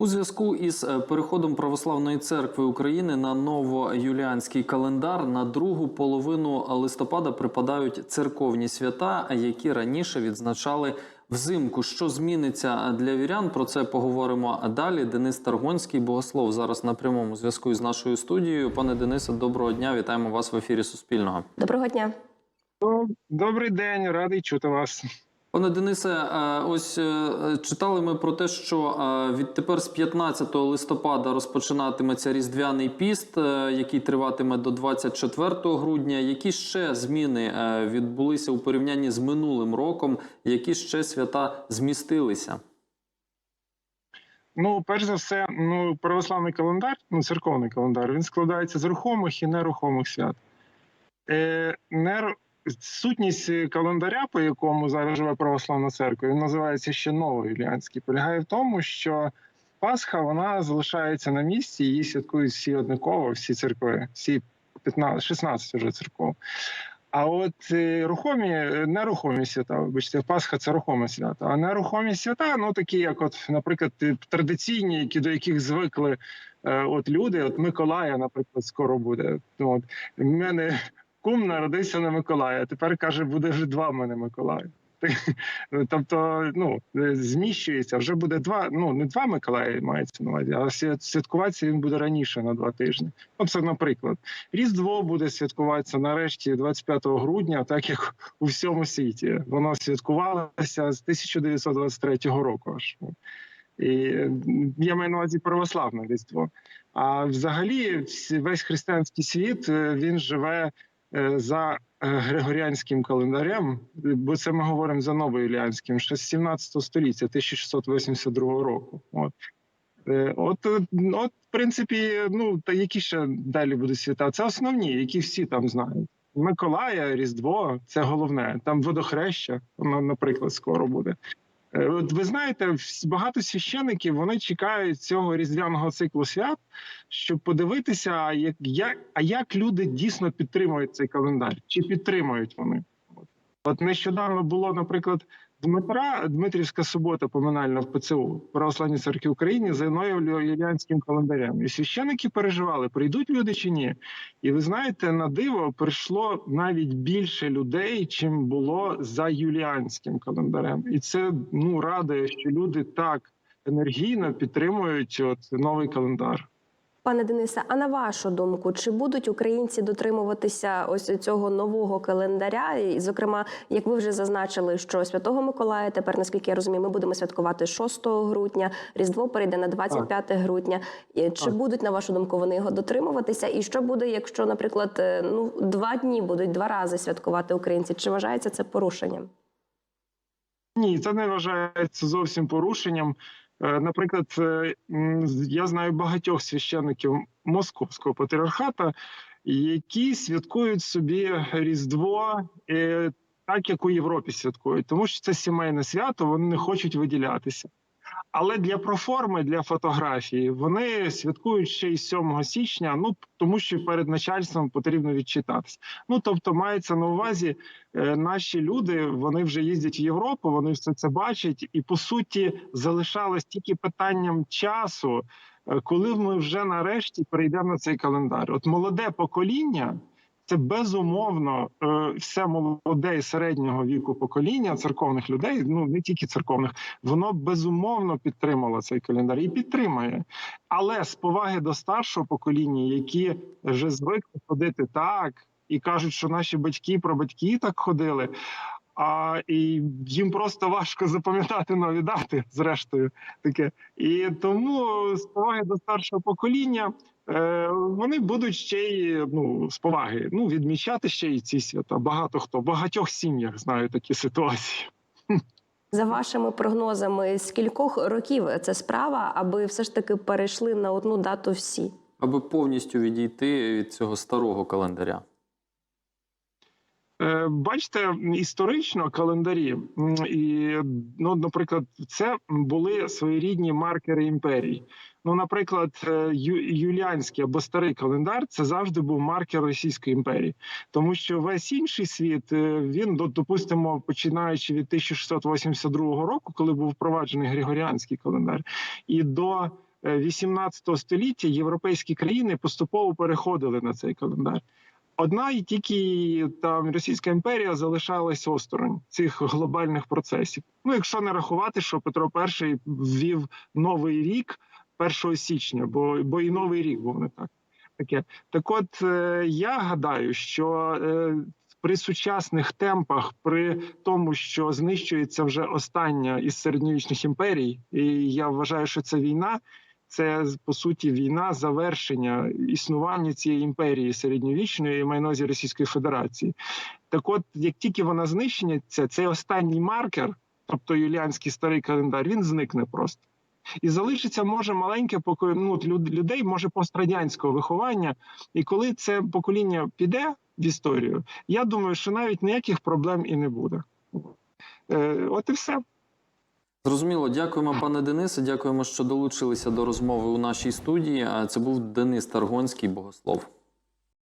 У зв'язку із е, переходом Православної церкви України на новоюліанський календар на другу половину листопада припадають церковні свята, які раніше відзначали взимку. Що зміниться для вірян? Про це поговоримо далі. Денис Таргонський, богослов, зараз на прямому зв'язку з нашою студією. Пане Денисе, доброго дня! Вітаємо вас в ефірі Суспільного. Доброго дня. Добрий день, радий чути вас. Пане Денисе, е, ось е, читали ми про те, що е, відтепер з 15 листопада розпочинатиметься різдвяний піст, який триватиме до 24 грудня. Які ще зміни відбулися у порівнянні з минулим роком? Які ще свята змістилися? Ну, перш за все, ну православний календар, ну церковний календар, він складається з рухомих і нерухомих свят. Е, нер... Сутність календаря, по якому зараз живе православна церква, він називається ще Новоюліанський, полягає в тому, що Пасха вона залишається на місці, її святкують всі однаково, всі церкви, всі 15, 16 вже церков. А от е, рухомі, е, нерухомі свята, вибачте, Пасха це рухоме свято. А нерухомі свята, ну такі, як, от, наприклад, е, традиційні, які до яких звикли е, от люди, от Миколая, наприклад, скоро буде. Ну, От в мене кум народився на Миколая. Тепер каже, буде вже два в мене Миколая. Тобто, ну зміщується, вже буде два. Ну не два Миколаї мається на увазі, а святкуватися він буде раніше на два тижні. Ну, це, наприклад, Різдво буде святкуватися нарешті 25 грудня, так як у всьому світі. Воно святкувалося з 1923 року. Аж і я маю на увазі православне різдво. А взагалі, весь християнський світ е, він живе за е, григоріанським календарем, бо це ми говоримо за новоюліанським, ще з 17 століття, 1682 року. От. Е, От, е, от, в принципі, ну та які ще далі будуть свята? Це основні, які всі там знають. Миколая, Різдво це головне. Там водохреща, воно, наприклад, скоро буде. Е, От ви знаєте, багато священиків вони чекають цього різдвяного циклу свят, щоб подивитися, як, як, а як люди дійсно підтримують цей календар, чи підтримують вони. От нещодавно було, наприклад, Дмитра Дмитрівська субота поминальна в ПЦУ Православній церкві України за юліанським календарем. І священики переживали, прийдуть люди чи ні. І ви знаєте, на диво прийшло навіть більше людей, чим було за юліанським календарем. І це ну радує, що люди так енергійно підтримують от новий календар. Пане Денисе, а на вашу думку, чи будуть українці дотримуватися ось цього нового календаря? І, зокрема, як ви вже зазначили, що Святого Миколая тепер, наскільки я розумію, ми будемо святкувати 6 грудня, Різдво перейде на 25 грудня. І Чи Так. будуть, на вашу думку, вони його дотримуватися? І що буде, якщо, наприклад, е, ну два дні будуть два рази святкувати українці? Чи вважається це порушенням? Ні, це не вважається зовсім порушенням. Е, Наприклад, е, я знаю багатьох священників московського патріархата, які святкують собі Різдво е, так, як у Європі святкують, тому що це сімейне свято, вони не хочуть виділятися. Але для проформи, для фотографії, вони святкують ще й 7 січня, ну тому що перед начальством потрібно відчитатися. Ну тобто, мається на увазі, е, наші люди вони вже їздять в Європу, вони все це бачать, і по суті залишалось тільки питанням часу, е, коли ми вже нарешті перейдемо на цей календар. От молоде покоління. Це безумовно е, все молоде і середнього віку покоління церковних людей, ну не тільки церковних, воно безумовно підтримало цей календар і підтримує. Але з поваги до старшого покоління, які вже звикли ходити так, і кажуть, що наші батьки про батьки так ходили. А і їм просто важко запам'ятати нові дати, зрештою, таке. І тому з поваги до старшого покоління е, вони будуть ще й ну з поваги ну відмічати ще й ці свята. Багато хто в багатьох сім'ях знаю такі ситуації. За вашими прогнозами, з кількох років це справа, аби все ж таки перейшли на одну дату всі? Аби повністю відійти від цього старого календаря. Е, Бачите, історично календарі, і ну, наприклад, це були своєрідні маркери імперій. Ну, наприклад, е, юліанський або старий календар це завжди був маркер Російської імперії, тому що весь інший світ е, він до- допустимо, починаючи від 1682 року, коли був впроваджений Григоріанський календар, і до е, 18 століття європейські країни поступово переходили на цей календар. Одна і тільки там Російська імперія залишалась осторонь цих глобальних процесів. Ну, якщо не рахувати, що Петро І ввів новий рік 1 січня, бо, бо і новий рік був не так. Таке. Так от е, я гадаю, що е, при сучасних темпах, при тому, що знищується вже остання із середньовічних імперій, і я вважаю, що це війна. Це по суті війна завершення існування цієї імперії середньовічної і маю на увазі Російської Федерації. Так, от, як тільки вона знищиться, цей останній маркер, тобто юліанський старий календар, він зникне просто. І залишиться може маленьке поко- ну, люд- людей, може пострадянського виховання. І коли це покоління піде в історію, я думаю, що навіть ніяких проблем і не буде. Е, от і все. Зрозуміло, дякуємо, пане Денисе. Дякуємо, що долучилися до розмови у нашій студії. Це був Денис Таргонський, богослов.